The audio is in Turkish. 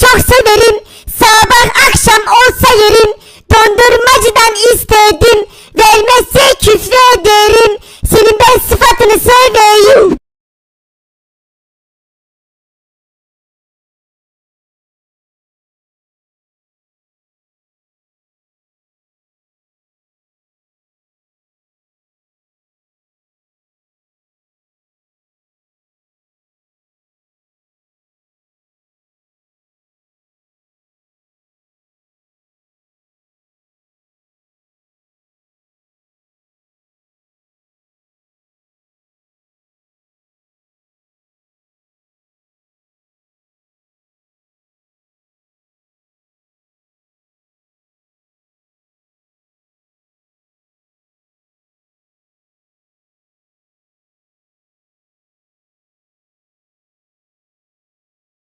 çok severim. Sabah akşam olsa yerim. Dondurmacıdan istedim. Vermezse küfrederim. Senin ben sıfatını söyleyeyim.